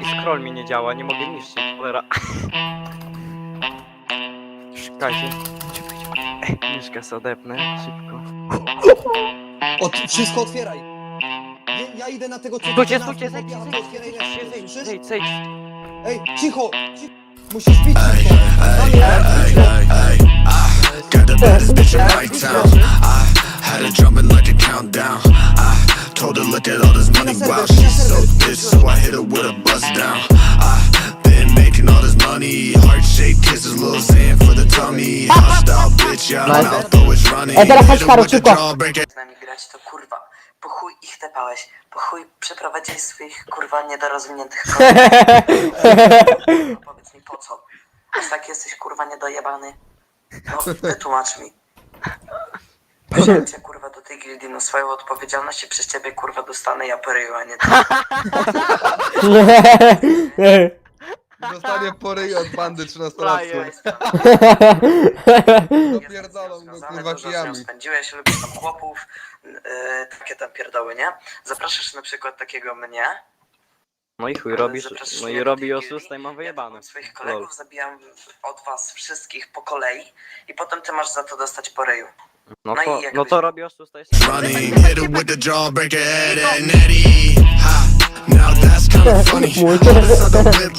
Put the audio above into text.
I scroll mi nie działa, nie mogę niszczyć, cholera. Czekajcie. Ej, Mieszka sobie odepnę, szybko. Ot wszystko otwieraj. Ja, ja idę na tego co Stójcie, na- stójcie, zejdź, zejdź, zejdź, zejdź, zejdź, zejdź. Ej, cicho, cicho. Musisz pić cicho. Got the baddest bitch in my town. I had her drumming like a countdown. I told her, look at all this money, wow, she's bitch, so I hit her with a bust down. I been making all this money, heart shaped kisses, little Xan for the tummy. Hostile bitch, yeah, Nice. mouth always running. Ej, teraz Hit her with the szybko. jawbreaker. z nami grać, to kurwa, po chuj ich tepałeś, po chuj przeprowadziłeś swoich kurwa niedorozwiniętych kolegów. Powiedz mi po co? Aż tak jesteś kurwa niedojebany? No wytłumacz mi. Cię gildii, no swoją odpowiedzialność i przez ciebie kurwa dostanę ja peryju, a nie ty. Dostanie poryj od bandy 13 Frajer. latków. Jesteś Dopierdolą go kurwa dużo z nią kijami. spędziłeś, lubisz tam chłopów, yy, takie tam pierdoły, nie? Zapraszasz na przykład takiego mnie, No i chuj, robisz, zapraszasz no mnie i do robi tej oszusta gildii, i mam Ja wyjebane. tam swoich Lol. kolegów zabijam od was wszystkich po kolei i potem ty masz za to dostać po ryju. No No to, no to robi oszusta jeszcze. running. Hit her with the jawbreaker, head and Eddie. Ha, now that's kinda funny. All this other whip